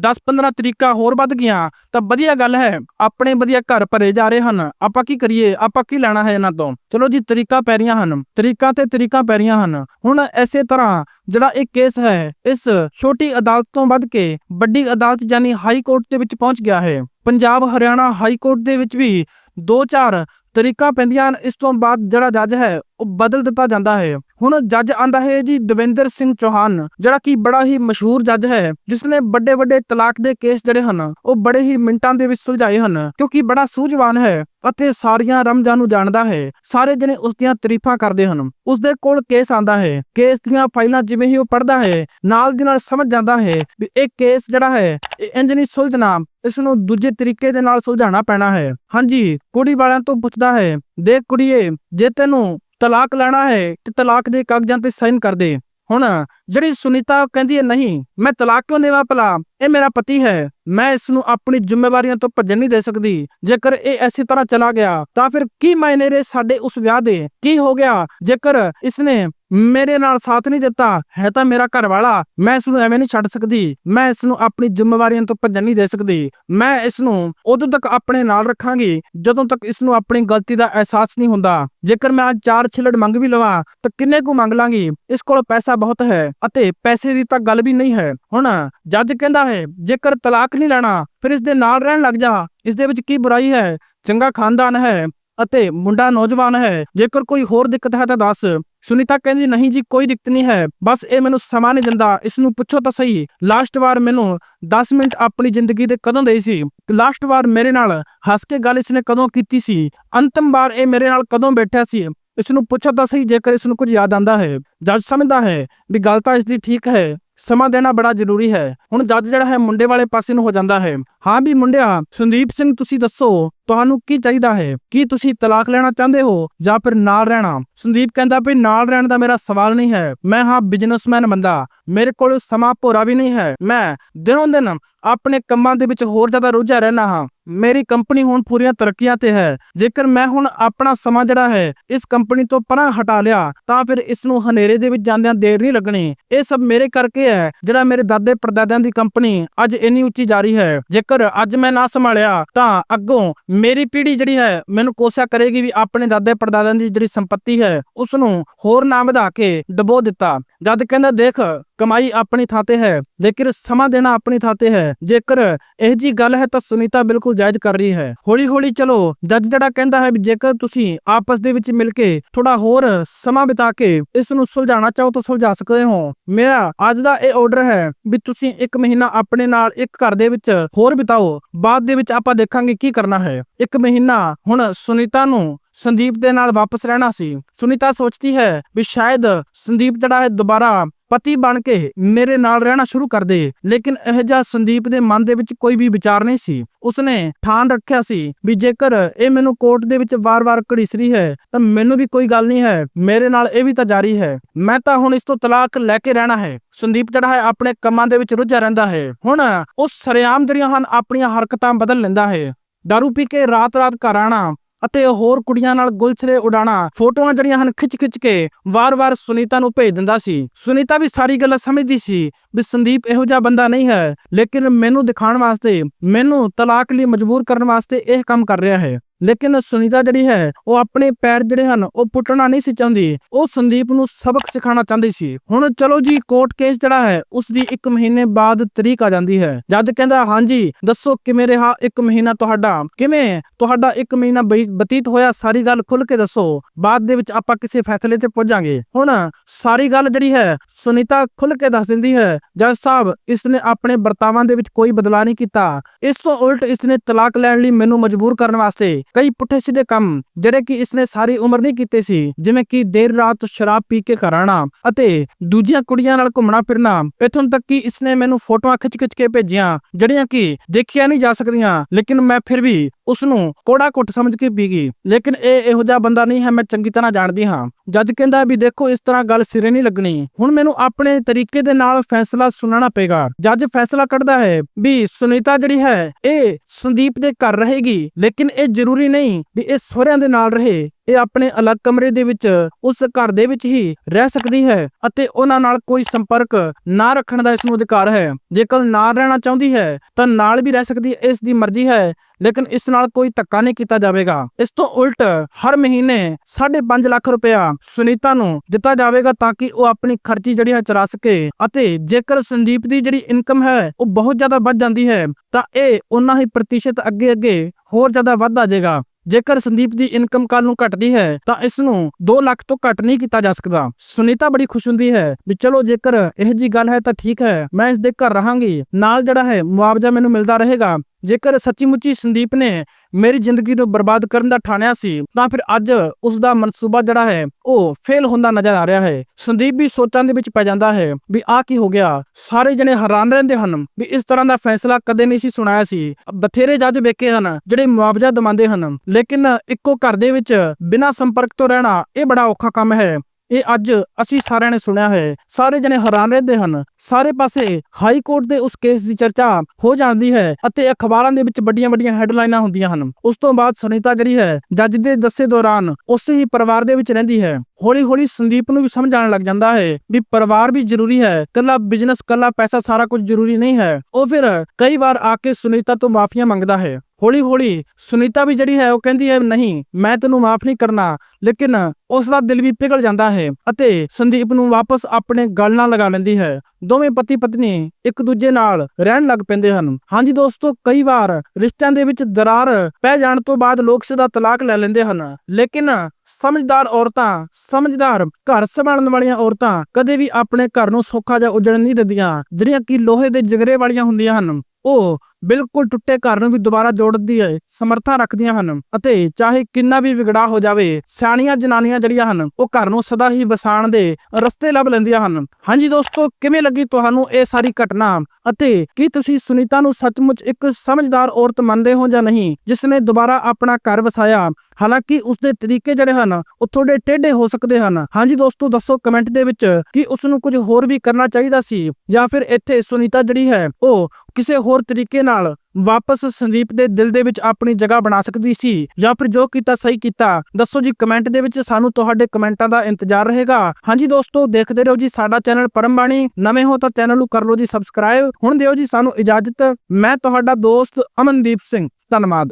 10-15 ਤਰੀਕਾ ਹੋਰ ਵੱਧ ਗਿਆ ਤਾਂ ਵਧੀਆ ਗੱਲ ਹੈ, ਆਪਣੇ ਵਧੀਆ ਘਰ ਭਰੇ ਜਾ ਰਹੇ ਹਨ। ਆਪਾਂ ਕੀ ਕਰੀਏ, ਆਪਾਂ ਕੀ ਲੈਣਾ ਹੈ ਇਹਨਾਂ ਤੋਂ? ਚਲੋ ਜੀ, ਤਰੀਕਾ ਪੈ ਰਹੀਆਂ ਹਨ। ਤਰੀਕਾਂ ਤੇ ਤਰੀਕਾਂ ਪੈ ਰਹੀਆਂ ਹਨ। ਹੁਣ ਐਸੇ ਤਰ੍ਹਾਂ ਜਿਹੜਾ ਇਹ ਕੇਸ ਹੈ, ਇਸ ਛੋਟੀ ਅਦਾਲਤ ਤੋਂ ਵੱਧ ਕੇ ਵੱਡੀ ਅਦਾਲਤ ਯਾਨੀ ਹਾਈ ਕੋਰਟ ਕੋਰਟ ਦੇ ਵਿੱਚ ਪਹੁੰਚ ਗਿਆ ਹੈ। ਪੰਜਾਬ, ਹਰਿਆਣਾ ਹਾਈ ਕੋਰਟ ਦੇ ਵਿੱਚ ਵੀ ਦੋ ਚਾਰ ਤਰੀਕਾ ਪੈਂਦੀਆਂ ਹਨ। ਇਸ ਤੋਂ ਬਾਅਦ ਜਿਹੜਾ ਜੱਜ ਹੈ, ਉਹ ਬਦਲ ਦਿੱਤਾ ਜਾਂਦਾ ਹੈ। ਹੁਣ ਜੱਜ ਆਂਦਾ ਹੈ ਜੀ ਦਵਿੰਦਰ ਸਿੰਘ ਚੌਹਾਨ, ਜਿਹੜਾ ਕਿ ਬੜਾ ਹੀ ਮਸ਼ਹੂਰ ਜੱਜ ਹੈ ਜਿਸ ਨੇ ਵੱਡੇ ਵੱਡੇ ਤਲਾਕ ਦੇ ਕੇਸ ਜਿਹੜੇ ਹਨ, ਉਹ ਬੜੇ ਹੀ ਮਿੰਟਾਂ ਦੇ ਵਿੱਚ ਸੁਲਝਾਏ ਹਨ, ਕਿਉਂਕਿ ਬੜਾ ਸੂਝਵਾਨ ਹੈ ਅਤੇ ਸਾਰੀਆਂ ਰਮਜ਼ਾਂ ਨੂੰ ਜਾਣਦਾ ਹੈ, ਸਾਰੇ ਜਣੇ ਉਸ ਦੀਆਂ ਤਾਰੀਫਾਂ ਕਰਦੇ ਹਨ। ਉਸ ਦੇ ਕੋਲ ਕੇਸ ਆਂਦਾ ਹੈ, ਕੇਸ ਦੀਆਂ ਫਾਈਲਾਂ ਜਿਵੇਂ ਹੀ ਉਹ ਪੜ੍ਹਦਾ ਹੈ, ਨਾਲ ਦੀ ਨਾਲ ਸਮਝ ਜਾਂਦਾ ਹੈ ਵੀ ਇਹ ਕੇਸ ਜਿਹੜਾ ਹੈ, ਇਹ ਇੰਜ ਨਹੀਂ ਸੁਲਝਣਾ, ਇਸ ਨੂੰ ਦੂਜੇ ਤਰੀਕੇ ਦੇ ਨਾਲ ਸੁਲਝਾਉਣਾ ਪੈਣਾ ਹੈ। ਹਾਂਜੀ, ਕੁੜੀ ਵਾਲਿਆਂ ਤੋਂ ਪੁੱਛਦਾ ਹੈ, ਦੇਖ ਕੁੜੀਏ, ਜੇ ਤੈਨੂੰ ਤਲਾਕ ਲੈਣਾ ਹੈ ਤੇ ਤਲਾਕ ਦੇ ਕਾਗਜ਼ਾਂ ਤੇ ਸਾਈਨ ਕਰ ਦੇ। ਹੁਣ ਜਿਹੜੀ ਸੁਨੀਤਾ ਕਹਿੰਦੀ ਹੈ, ਨਹੀਂ, ਮੈਂ ਤਲਾਕ ਕਿਉਂ ਦੇਵਾਂ ਭਲਾ? ਇਹ ਮੇਰਾ ਪਤੀ ਹੈ। ਮੈਂ ਇਸ ਨੂੰ ਆਪਣੀ ਜ਼ਿੰਮੇਵਾਰੀਆਂ ਤੋਂ ਭੱਜਣ ਨਹੀਂ ਦੇ ਸਕਦੀ। ਜੇਕਰ ਇਹ ਐਸੀ ਤਰ੍ਹਾਂ ਚਲਾ ਗਿਆ, ਤਾਂ ਫਿਰ ਕੀ ਮਾਇਨੇ ਰਹੇ ਸਾਡੇ ਉਸ ਵਿਆਹ ਦੇ? ਕੀ ਹੋ ਗਿਆ? ਜੇਕਰ ਇਸਨੇ ਮੇਰੇ ਨਾਲ ਸਾਥ ਨਹੀਂ ਦਿੱਤਾ, ਹੈ ਤਾਂ ਮੇਰਾ ਘਰ ਵਾਲਾ ਮੈਂ ਇਸ ਨੂੰ ਐਵੇਂ ਨਹੀਂ ਛੱਡ ਸਕਦੀ, ਮੈਂ ਇਸ ਨੂੰ ਆਪਣੀ ਜ਼ਿੰਮੇਵਾਰੀਆਂ ਤੋਂ ਭੱਜਣ ਨਹੀਂ ਦੇ ਸਕਦੀ, ਮੈਂ ਇਸ ਨੂੰ ਉਦੋਂ ਤੱਕ ਆਪਣੇ ਨਾਲ ਰੱਖਾਂਗੀ, ਜਦੋਂ ਤੱਕ ਇਸ ਨੂੰ ਆਪਣੀ ਗਲਤੀ ਦਾ ਅਹਿਸਾਸ ਨਹੀਂ ਹੁੰਦਾ। ਜੇਕਰ ਮੈਂ ਅੱਜ ਚਾਰ ਛਿਲੜ ਮੰਗ ਵੀ ਲਵਾਂ, ਤਾਂ ਕਿੰਨੇ ਕੁ ਮੰਗ ਲਾਂਗੀ? ਇਸ ਕੋਲ ਪੈਸਾ ਬਹੁਤ ਹੈ, ਅਤੇ ਪੈਸੇ ਦੀ ਤਾਂ ਗੱਲ ਵੀ ਨਹੀਂ ਹੈ। ਹੁਣ ਜੱਜ ਕਹਿੰਦਾ ਹੈ, ਜੇਕਰ ਤਲਾਕ ਨਹੀਂ ਲੈਣਾ, ਫਿਰ ਇਸ ਦੇ ਨਾਲ ਰਹਿਣ ਲੱਗ ਜਾ। ਇਸ ਦੇ ਵਿੱਚ ਕੀ ਬੁਰਾਈ ਹੈ? ਚੰਗਾ ਖਾਨਦਾਨ ਹੈ। ਅਤੇ ਮੁੰਡਾ ਨੌਜਵਾਨ ਹੈ। ਜੇਕਰ ਕੋਈ ਹੋਰ ਦਿੱਕਤ ਹੈ ਤਾਂ ਦੱਸ। ਸੁਨੀਤਾ ਕਹਿੰਦੀ, ਨਹੀਂ ਜੀ, ਕੋਈ ਦਿੱਕਤ ਨਹੀਂ ਹੈ। ਬਸ ਇਹ ਮੈਨੂੰ ਸਮਾਂ ਨਹੀਂ ਦਿੰਦਾ। ਇਸ ਨੂੰ ਪੁੱਛੋ ਤਾਂ ਸਹੀ। ਲਾਸਟ ਵਾਰ ਮੈਨੂੰ 10 ਮਿੰਟ ਆਪਣੀ ਜ਼ਿੰਦਗੀ ਦੇ ਕਦੋਂ ਦੇ ਸੀ? ਲਾਸਟ ਵਾਰ ਮੇਰੇ ਨਾਲ ਹੱਸ ਕੇ ਗੱਲ ਇਸਨੇ ਕਦੋਂ ਕੀਤੀ ਸੀ? ਅੰਤਮ ਵਾਰ ਇਹ ਮੇਰੇ ਨਾਲ ਕਦੋਂ ਬੈਠਿਆ ਸੀ? ਇਸ ਨੂੰ ਪੁੱਛੋ ਤਾਂ ਸਹੀ, ਜੇਕਰ ਇਸ ਨੂੰ ਕੁਝ ਯਾਦ ਆਂਦਾ ਹੈ। ਜੱਜ ਸਮਝਦਾ ਹੈ ਵੀ ਗੱਲ ਤਾਂ ਇਸ ਦੀ ਠੀਕ ਹੈ। ਸਮਾਂ ਦੇਣਾ ਬੜਾ ਜ਼ਰੂਰੀ ਹੈ। ਹੁਣ ਜੱਜ ਜਿਹੜਾ ਹੈ ਮੁੰਡੇ ਵਾਲੇ ਪਾਸੇ ਨੂੰ ਹੋ ਜਾਂਦਾ ਹੈ। ਹਾਂ ਵੀ ਮੁੰਡਿਆ, ਸੰਦੀਪ ਸਿੰਘ ਤੁਸੀਂ ਦੱਸੋ, ਤੁਹਾਨੂੰ ਕੀ ਚਾਹੀਦਾ ਹੈ? ਕੀ ਤੁਸੀਂ ਤਲਾਕ ਲੈਣਾ ਚਾਹੁੰਦੇ ਹੋ ਜਾਂ ਫਿਰ ਨਾਲ ਰਹਿਣਾ? ਸੰਦੀਪ ਕਹਿੰਦਾ ਵੀ ਨਾਲ ਰਹਿਣ ਦਾ ਮੇਰਾ ਸਵਾਲ ਨਹੀਂ ਹੈ। ਮੈਂ ਹਾਂ ਬਿਜ਼ਨਸਮੈਨ ਬੰਦਾ। ਮੇਰੇ ਕੋਲ ਸਮਾਂ ਭੋਰਾ ਵੀ ਨਹੀਂ ਹੈ। ਮੈਂ ਦਿਨੋਂ ਦਿਨ ਆਪਣੇ ਕੰਮਾਂ ਦੇ ਵਿੱਚ ਹੋਰ ਜ਼ਿਆਦਾ ਰੁੱਝਿਆ ਰਹਿਣਾ ਹਾਂ। ਮੇਰੀ ਕੰਪਨੀ ਹੁਣ ਪੂਰੀਆਂ ਤਰੱਕੀਆਂ ਤੇ ਹੈ। ਜੇਕਰ ਮੈਂ ਹੁਣ ਆਪਣਾ ਸਮਾਂ ਜਿਹੜਾ ਹੈ, ਇਸ ਕੰਪਨੀ ਤੋਂ ਪਰਾਂ ਹਟਾ ਲਿਆ, ਤਾਂ ਫਿਰ ਇਸ ਨੂੰ ਹਨੇਰੇ ਦੇ ਵਿੱਚ ਜਾਂਦਿਆਂ ਦੇਰ ਨਹੀਂ ਲੱਗਣੀ। ਇਹ ਸਭ ਮੇਰੇ ਕਰਕੇ ਹੈ, ਜਿਹੜਾ ਮੇਰੇ ਦਾਦੇ ਪੜਦਾਦਿਆਂ ਦੀ ਕੰਪਨੀ ਅੱਜ ਇੰਨੀ ਉੱਚੀ ਜਾਰੀ ਹੈ। ਜੇਕਰ ਅੱਜ ਮੈਂ ਨਾ ਸੰਭਾਲਿਆ, ਤਾਂ ਅੱਗੋਂ ਮੇਰੀ ਪੀੜ੍ਹੀ ਜਿਹੜੀ ਹੈ, ਮੈਨੂੰ ਕੋਸ਼ਿਸ਼ ਕਰੇਗੀ ਵੀ ਆਪਣੇ ਦਾਦੇ ਪੜਦਾਦਿਆਂ ਦੀ ਜਿਹੜੀ ਸੰਪਤੀ ਹੈ ਉਸ ਨੂੰ ਹੋਰ ਨਾ ਵਧਾ ਕੇ ਡਬੋ ਦਿੱਤਾ। ਜਦ ਕਹਿੰਦਾ, ਦੇਖ ਕਮਾਈ ਆਪਣੀ ਥਾਂ ਤੇ ਹੈ, ਲੇਕਿਨ ਸਮਾਂ ਦੇਣਾ ਆਪਣੀ ਥਾਂ ਤੇ ਹੈ। ਜੇਕਰ ਇਹ ਜੀ ਗੱਲ ਹੈ ਤਾਂ ਸੁਨੀਤਾ ਬਿਲਕੁਲ ਜਾਇਜ਼ ਕਰ ਰਹੀ ਹੈ। ਹੌਲੀ ਹੌਲੀ ਚਲੋ, ਜੱਜ ਜਿਹੜਾ ਕਹਿੰਦਾ ਹੈ ਜੇਕਰ ਤੁਸੀਂ ਆਪਸ ਦੇ ਵਿੱਚ ਮਿਲ ਕੇ ਥੋੜਾ ਹੋਰ ਸਮਾਂ ਬਿਤਾ ਕੇ ਇਸ ਨੂੰ ਸੁਲਝਾਉਣਾ ਚਾਹੋ ਤਾਂ ਸੁਲਝਾ ਸਕਦੇ ਹੋ। ਮੇਰਾ ਅੱਜ ਦਾ ਇਹ ਆਰਡਰ ਹੈ ਵੀ ਤੁਸੀਂ ਇੱਕ ਮਹੀਨਾ ਆਪਣੇ ਨਾਲ ਇੱਕ ਘਰ ਦੇ ਵਿੱਚ ਹੋਰ ਬਿਤਾਓ। ਬਾਅਦ ਦੇ ਵਿੱਚ ਆਪਾਂ ਦੇਖਾਂਗੇ ਕੀ ਕਰਨਾ ਹੈ। ਇੱਕ ਮਹੀਨਾ ਹੁਣ ਸੁਨੀਤਾ ਨੂੰ ਸੰਦੀਪ ਦੇ ਨਾਲ ਵਾਪਸ ਰਹਿਣਾ ਸੀ। ਸੁਨੀਤਾ ਸੋਚਦੀ ਹੈ ਵੀ ਸ਼ਾਇਦ ਸੰਦੀਪ ਜਿਹੜਾ ਹੈ ਦੁਬਾਰਾ ਪਤੀ ਬਣ ਕੇ ਮੇਰੇ ਨਾਲ ਰਹਿਣਾ ਸ਼ੁਰੂ ਕਰ ਦੇ। ਲੇਕਿਨ ਇਹ ਜਿਹਾ ਸੰਦੀਪ ਦੇ ਮਨ ਦੇ ਵਿੱਚ ਕੋਈ ਵੀ ਵਿਚਾਰ ਨਹੀਂ ਸੀ। ਉਸਨੇ ਠਾਣ ਰੱਖਿਆ ਸੀ ਵੀ ਜੇਕਰ ਇਹ ਮੈਨੂੰ ਕੋਰਟ ਦੇ ਵਿੱਚ ਵਾਰ-ਵਾਰ ਘੜੀਸ ਰਹੀ ਹੈ, ਤਾਂ ਮੈਨੂੰ ਵੀ ਕੋਈ ਗੱਲ ਨਹੀਂ ਹੈ। ਮੇਰੇ ਨਾਲ ਇਹ ਵੀ ਤਾਂ ਜਾਰੀ ਹੈ। ਮੈਂ ਤਾਂ ਹੁਣ ਇਸ ਤੋਂ ਤਲਾਕ ਲੈ ਕੇ ਰਹਿਣਾ ਹੈ। ਸੰਦੀਪ ਜਿਹੜਾ ਹੈ ਆਪਣੇ ਕੰਮਾਂ ਦੇ ਵਿੱਚ ਰੁੱਝਿਆ ਰਹਿੰਦਾ ਹੈ। ਹੁਣ ਉਹ ਸਰੇਆਮ ਜਿਹੜੀਆਂ ਹਨ, ਆਪਣੀਆਂ ਹਰਕਤਾਂ ਬਦਲ ਲੈਂਦਾ ਹੈ। ਦਾਰੂ ਪੀ ਕੇ ਰਾਤ-ਰਾਤ ਘਰ ਆਣਾ ਅਤੇ ਹੋਰ ਕੁੜੀਆਂ ਨਾਲ ਗੁਲਛਲੇ ਉਡਾਣਾ ਫੋਟੋਆਂ ਜਿਹੜੀਆਂ ਹਨ, ਖਿੱਚ-ਖਿੱਚ ਕੇ ਵਾਰ-ਵਾਰ ਸੁਨੀਤਾ ਨੂੰ ਭੇਜ ਦਿੰਦਾ ਸੀ। ਸੁਨੀਤਾ ਵੀ ਸਾਰੀ ਗੱਲਾਂ ਸਮਝਦੀ ਸੀ ਵੀ ਸੰਦੀਪ ਇਹੋ ਜਿਹਾ ਬੰਦਾ ਨਹੀਂ ਹੈ। ਲੇਕਿਨ ਮੈਨੂੰ ਦਿਖਾਉਣ ਵਾਸਤੇ, ਮੈਨੂੰ ਤਲਾਕ ਲਈ ਮਜਬੂਰ ਕਰਨ ਵਾਸਤੇ ਇਹ ਕੰਮ ਕਰ ਰਿਹਾ ਹੈ। ਲੇਕਿਨ ਸੁਨੀਤਾ ਜਿਹੜੀ ਹੈ, ਉਹ ਆਪਣੇ ਪੈਰ ਜਿਹੜੇ ਹਨ, ਉਹ ਪੁੱਟਣਾ ਨਹੀਂ ਸੀ ਚਾਹੁੰਦੀ। ਉਹ ਸੰਦੀਪ ਨੂੰ ਸਬਕ ਸਿਖਾਉਣਾ ਚਾਹੁੰਦੀ ਸੀ। ਹੁਣ ਚਲੋ ਜੀ ਕੋਰਟ ਕੇਸ ਜਿਹੜਾ ਹੈ ਉਸ ਦੀ 1 ਮਹੀਨੇ ਬਾਅਦ ਤਰੀਕ ਆ ਜਾਂਦੀ ਹੈ। ਜਦ ਕਹਿੰਦਾ, ਹਾਂਜੀ, ਦੱਸੋ ਕਿਵੇਂ ਰਿਹਾ 1 ਮਹੀਨਾ ਤੁਹਾਡਾ? ਕਿਵੇਂ ਤੁਹਾਡਾ 1 ਮਹੀਨਾ ਬਤੀਤ ਹੋਇਆ? ਸਾਰੀ ਗੱਲ ਖੁੱਲ ਕੇ ਦੱਸੋ। ਬਾਅਦ ਦੇ ਵਿੱਚ ਆਪਾਂ ਕਿਸੇ ਫੈਸਲੇ ਤੇ ਪਹੁੰਚਾਂਗੇ ਹੁਣ ਸਾਰੀ ਗੱਲ ਜਿਹੜੀ ਹੈ, ਸੁਨੀਤਾ ਖੁੱਲ ਕੇ ਦੱਸ ਦਿੰਦੀ ਹੈ। ਜੱਜ ਸਾਹਿਬ ਇਸ ਨੇ ਆਪਣੇ ਵਰਤਾਵਾਂ ਦੇ ਵਿੱਚ ਕੋਈ ਬਦਲਾਅ ਨਹੀਂ ਕੀਤਾ। ਇਸ ਤੋਂ ਉਲਟ ਇਸ ਨੇ ਤਲਾਕ ਲੈਣ ਲਈ ਮੈਨੂੰ ਮਜਬੂਰ ਕਰਨ ਵਾਸਤੇ ਕਈ ਪੁੱਠੇ ਸਿੱਧੇ ਕੰਮ, ਜਿਹੜੇ ਕਿ ਇਸਨੇ ਸਾਰੀ ਉਮਰ ਨਹੀਂ ਕੀਤੇ ਸੀ, ਜਿਵੇਂ ਕਿ ਦੇਰ ਰਾਤ ਸ਼ਰਾਬ ਪੀ ਕੇ ਘਰ ਆਉਣਾ ਅਤੇ ਦੂਜੀਆਂ ਕੁੜੀਆਂ ਨਾਲ ਘੁੰਮਣਾ ਫਿਰਨਾ। ਇਥੋਂ ਤੱਕ ਕਿ ਇਸਨੇ ਮੈਨੂੰ ਫੋਟੋਆਂ ਖਿੱਚ-ਖਿੱਚ ਕੇ ਭੇਜੀਆਂ, ਜਿਹੜੀਆਂ ਕਿ ਦੇਖੀਆਂ ਨਹੀਂ ਜਾ ਸਕਦੀਆਂ, ਲੇਕਿਨ ਮੈਂ ਫਿਰ ਵੀ ਉਸ ਨੂੰ ਕੋੜਾ ਕੁੱਟ ਸਮਝ ਕੇ ਪੀ ਗਈ। ਲੇਕਿਨ ਇਹ ਇਹੋ ਜਿਹਾ ਬੰਦਾ ਨਹੀਂ ਹੈ, ਮੈਂ ਚੰਗੀ ਤਰ੍ਹਾਂ ਜਾਣਦੀ ਹਾਂ। ਜੱਜ ਕਹਿੰਦਾ ਵੀ ਦੇਖੋ, ਇਸ ਤਰ੍ਹਾਂ ਗੱਲ ਸਿਰੇ ਨਹੀਂ ਲੱਗਣੀ। ਹੁਣ ਮੈਨੂੰ ਆਪਣੇ ਤਰੀਕੇ ਦੇ ਨਾਲ ਫੈਸਲਾ ਸੁਣਾਉਣਾ ਪਏਗਾ। ਜੱਜ ਫੈਸਲਾ ਕੱਢਦਾ ਹੈ ਵੀ ਸੁਨੀਤਾ ਜਿਹੜੀ ਹੈ, ਇਹ ਸੰਦੀਪ ਦੇ ਘਰ ਰਹੇਗੀ, ਲੇਕਿਨ ਇਹ ਜ਼ਰੂਰੀ ਨਹੀਂ ਵੀ ਇਹ ਸਹੁਰਿਆਂ ਦੇ ਨਾਲ ਰਹੇ। ਇਹ ਆਪਣੇ ਅਲੱਗ ਕਮਰੇ ਦੇ ਵਿੱਚ ਉਸ ਘਰ ਦੇ ਵਿੱਚ ਹੀ ਰਹਿ ਸਕਦੀ ਹੈ ਅਤੇ ਉਹਨਾਂ ਨਾਲ ਕੋਈ ਸੰਪਰਕ ਨਾ ਰੱਖਣ ਦਾ ਇਸ ਨੂੰ ਅਧਿਕਾਰ ਹੈ। ਜੇਕਰ ਨਾ ਰਹਿਣਾ ਚਾਹੁੰਦੀ ਹੈ, ਤਾਂ ਨਾਲ ਵੀ ਰਹਿ ਸਕਦੀ ਹੈ, ਇਸ ਦੀ ਮਰਜ਼ੀ ਹੈ, ਲੇਕਿਨ ਇਸ ਨਾਲ ਕੋਈ ਧੱਕਾ ਨਹੀਂ ਕੀਤਾ ਜਾਵੇਗਾ। ਇਸ ਤੋਂ ਉਲਟ ਹਰ ਮਹੀਨੇ 5.5 ਲੱਖ ਰੁਪਇਆ ਸੁਨੀਤਾ ਨੂੰ ਦਿੱਤਾ ਜਾਵੇਗਾ ਤਾਂ ਕਿ ਉਹ ਆਪਣੀ ਖਰਚੀ ਜਿਹੜੀ ਹੈ ਚਲਾ ਸਕੇ ਅਤੇ ਜੇਕਰ ਸੰਦੀਪ ਦੀ ਜਿਹੜੀ ਇਨਕਮ ਹੈ, ਉਹ ਬਹੁਤ ਜ਼ਿਆਦਾ ਵੱਧ ਜਾਂਦੀ ਹੈ, ਤਾਂ ਇਹ ਉਹਨਾਂ ਹੀ ਪ੍ਰਤੀਸ਼ਤ ਅੱਗੇ ਅੱਗੇ ਹੋਰ ਜ਼ਿਆਦਾ ਵੱਧ ਆ ਜਾਏਗਾ ਜੇਕਰ ਸੰਦੀਪ ਦੀ ਇਨਕਮ ਕੱਲ ਨੂੰ ਘਟਦੀ ਹੈ, ਤਾਂ ਇਸ ਨੂੰ 2 ਲੱਖ ਤੋਂ ਘੱਟ ਨਹੀਂ ਕੀਤਾ ਜਾ ਸਕਦਾ। ਸੁਨੀਤਾ ਬੜੀ ਖੁਸ਼ ਹੁੰਦੀ ਹੈ ਵੀ ਚਲੋ ਜੇਕਰ ਇਹ ਜੀ ਗੱਲ ਹੈ ਤਾਂ ਠੀਕ ਹੈ, ਮੈਂ ਇਸ ਦੇ ਘਰ ਰਹਾਂਗੀ। ਨਾਲ ਜਿਹੜਾ ਹੈ, ਮੁਆਵਜ਼ਾ ਮੈਨੂੰ ਮਿਲਦਾ ਰਹੇਗਾ। ਜੇਕਰ ਸੱਚੀ ਮੁੱਚੀ ਸੰਦੀਪ ਨੇ ਮੇਰੀ ਜ਼ਿੰਦਗੀ ਨੂੰ ਬਰਬਾਦ ਕਰਨ ਦਾ ਠਾਣਿਆ ਸੀ, ਤਾਂ ਫਿਰ ਅੱਜ ਉਸ ਦਾ ਮਨਸੂਬਾ ਜਿਹੜਾ ਹੈ, ਉਹ ਫੇਲ ਹੁੰਦਾ ਨਜ਼ਰ ਆ ਰਿਹਾ ਹੈ। ਸੰਦੀਪ ਵੀ ਸੋਚਾਂ ਦੇ ਵਿੱਚ ਪੈ ਜਾਂਦਾ ਹੈ ਵੀ ਆਹ ਕੀ ਹੋ ਗਿਆ। ਸਾਰੇ ਜਣੇ ਹੈਰਾਨ ਰਹਿੰਦੇ ਹਨ ਵੀ ਇਸ ਤਰ੍ਹਾਂ ਦਾ ਫੈਸਲਾ ਕਦੇ ਨਹੀਂ ਸੀ ਸੁਣਾਇਆ ਸੀ। ਬਥੇਰੇ ਜੱਜ ਵੇਖੇ ਹਨ, ਜਿਹੜੇ ਮੁਆਵਜ਼ਾ ਦਿਵਾਉਂਦੇ ਹਨ। ਲੇਕਿਨ ਇੱਕੋ ਘਰ ਦੇ ਵਿੱਚ ਬਿਨਾਂ ਸੰਪਰਕ ਤੋਂ ਰਹਿਣਾ ਇਹ ਬੜਾ ਔਖਾ ਕੰਮ ਹੈ। ਇਹ ਅੱਜ ਅਸੀਂ ਸਾਰਿਆਂ ਨੇ ਸੁਣਿਆ ਹੈ। ਸਾਰੇ ਜਣੇ ਹੈਰਾਨ ਰਹਿੰਦੇ ਹਨ ਸਾਰੇ ਪਾਸੇ ਹਾਈ ਕੋਰਟ ਦੇ ਉਸ ਕੇਸ ਦੀ ਚਰਚਾ ਹੋ ਜਾਂਦੀ ਹੈ ਅਤੇ ਅਖਬਾਰਾਂ ਦੇ ਵਿੱਚ ਵੱਡੀਆਂ-ਵੱਡੀਆਂ ਹੈਡਲਾਈਨਾਂ ਹੁੰਦੀਆਂ ਹਨ। ਉਸ ਤੋਂ ਬਾਅਦ ਸੁਨੀਤਾ ਜਿਹੜੀ ਹੈ, ਜੱਜ ਦੇ ਦੱਸੇ ਦੌਰਾਨ ਉਸੇ ਹੀ ਪਰਿਵਾਰ ਦੇ ਵਿੱਚ ਰਹਿੰਦੀ ਹੈ। ਹੌਲੀ-ਹੌਲੀ ਸੰਦੀਪ ਨੂੰ ਵੀ ਸਮਝ ਆਉਣ ਲੱਗ ਜਾਂਦਾ ਹੈ ਵੀ ਪਰਿਵਾਰ ਵੀ ਜ਼ਰੂਰੀ ਹੈ ਕੱਲਾ ਬਿਜ਼ਨਸ ਕੱਲਾ ਪੈਸਾ ਸਾਰਾ ਕੁਝ ਜ਼ਰੂਰੀ ਨਹੀਂ ਹੈ। ਉਹ ਫਿਰ ਕਈ ਵਾਰ ਆ ਕੇ ਸੁਨੀਤਾ ਤੋਂ ਮਾਫੀਆਂ ਮੰਗਦਾ ਹੈ। ਹੌਲੀ ਹੌਲੀ ਸੁਨੀਤਾ ਵੀ ਜਿਹੜੀ ਹੈ, ਉਹ ਕਹਿੰਦੀ ਹੈ, ਨਹੀਂ, ਮੈਂ ਤੈਨੂੰ ਮਾਫ ਨਹੀਂ ਕਰਨਾ, ਲੇਕਿਨ ਉਸ ਦਾ ਦਿਲ ਵੀ ਪਿਘਲ ਜਾਂਦਾ ਹੈ ਅਤੇ ਸੰਦੀਪ ਨੂੰ ਵਾਪਸ ਆਪਣੇ ਗਲ ਨਾਲ ਲਗਾ ਲੈਂਦੀ ਹੈ। ਦੋਵੇਂ ਪਤੀ ਪਤਨੀ ਇੱਕ ਦੂਜੇ ਨਾਲ ਰਹਿਣ ਲੱਗ ਪੈਂਦੇ ਹਨ। ਹਾਂਜੀ ਦੋਸਤੋ, ਕਈ ਵਾਰ ਰਿਸ਼ਤਿਆਂ ਦੇ ਵਿੱਚ ਦਰਾਰ ਪੈ ਜਾਣ ਤੋਂ ਬਾਅਦ ਲੋਕ ਸਿੱਧਾ ਤਲਾਕ ਲੈ ਲੈਂਦੇ ਹਨ। ਲੇਕਿਨ ਸਮਝਦਾਰ ਔਰਤਾਂ, ਸਮਝਦਾਰ ਘਰ ਸੰਭਾਲਣ ਵਾਲੀਆਂ ਔਰਤਾਂ ਕਦੇ ਵੀ ਆਪਣੇ ਘਰ ਨੂੰ ਸੌਖਾ ਜਾਂ ਉਜੜਨ ਨਹੀਂ ਦਿੰਦੀਆਂ, ਜਿਹੜੀਆਂ ਕਿ ਲੋਹੇ ਦੇ ਜਿਗਰੇ ਵਾਲੀਆਂ ਹੁੰਦੀਆਂ ਹਨ। ਉਹ ਬਿਲਕੁਲ ਟੁੱਟੇ ਘਰ ਨੂੰ ਵੀ ਦੁਬਾਰਾ ਜੋੜਨ ਦੀ ਸਮਰੱਥਾ ਰੱਖਦੀਆਂ ਹਨ ਅਤੇ ਚਾਹੇ ਕਿੰਨਾ ਵੀ ਵਿਗੜਾ ਹੋ ਜਾਵੇ, ਸਿਆਣੀਆਂ ਜਨਾਨੀਆਂ ਜਿਹੜੀਆਂ ਹਨ, ਉਹ ਘਰ ਨੂੰ ਸਦਾ ਹੀ ਵਸਾਣ ਦੇ ਰਸਤੇ ਲੱਭ ਲੈਂਦੀਆਂ ਹਨ। ਹਾਂਜੀ ਦੋਸਤੋ, ਕਿਵੇਂ ਲੱਗੀ ਤੁਹਾਨੂੰ ਇਹ ਸਾਰੀ ਘਟਨਾ ਅਤੇ ਕੀ ਤੁਸੀਂ ਸੁਨੀਤਾ ਨੂੰ ਸੱਚਮੁੱਚ ਇੱਕ ਸਮਝਦਾਰ ਔਰਤ ਮੰਨਦੇ ਹੋ ਜਾਂ ਨਹੀਂ ਜਿਸ ਨੇ ਦੁਬਾਰਾ ਆਪਣਾ ਘਰ ਵਸਾਇਆ? ਹਾਲਾਂਕਿ ਉਸ ਦੇ ਤਰੀਕੇ ਜਿਹੜੇ ਹਨ, ਉਹ ਥੋੜੇ ਟੇਢੇ ਹੋ ਸਕਦੇ ਹਨ। ਹਾਂਜੀ ਦੋਸਤੋ, ਦੱਸੋ ਕਮੈਂਟ ਦੇ ਵਿੱਚ ਕਿ ਉਸ ਨੂੰ ਕੁਝ ਹੋਰ ਵੀ ਕਰਨਾ ਚਾਹੀਦਾ ਸੀ ਜਾਂ ਫਿਰ ਇੱਥੇ ਸੁਨੀਤਾ ਜਿਹੜੀ ਹੈ, ਉਹ ਕਿਸੇ ਹੋਰ ਤਰੀਕੇ ਨਾਲ ਵਾਪਸ ਸੰਦੀਪ ਦੇ ਦਿਲ ਦੇ ਵਿੱਚ ਆਪਣੀ ਜਗ੍ਹਾ ਬਣਾ ਸਕਦੀ ਸੀ ਜਾਂ ਫਿਰ ਜੋ ਕੀਤਾ, ਸਹੀ ਕੀਤਾ। ਦੱਸੋ ਜੀ ਕਮੈਂਟ ਦੇ ਵਿੱਚ ਸਾਨੂੰ ਤੁਹਾਡੇ ਕਮੈਂਟਾਂ ਦਾ ਇੰਤਜ਼ਾਰ ਰਹੇਗਾ। ਹਾਂਜੀ ਦੋਸਤੋ, ਦੇਖਦੇ ਰਹੋ ਜੀ ਸਾਡਾ ਚੈਨਲ ਪਰਮ ਬਾਣੀ। ਨਵੇਂ ਹੋ ਤਾਂ ਚੈਨਲ ਨੂੰ ਕਰ ਲਓ ਜੀ ਸਬਸਕ੍ਰਾਈਬ ਹੁਣ ਦਿਓ ਜੀ ਸਾਨੂੰ ਇਜਾਜ਼ਤ। ਮੈਂ ਤੁਹਾਡਾ ਦੋਸਤ ਅਮਨਦੀਪ ਸਿੰਘ। ਧੰਨਵਾਦ।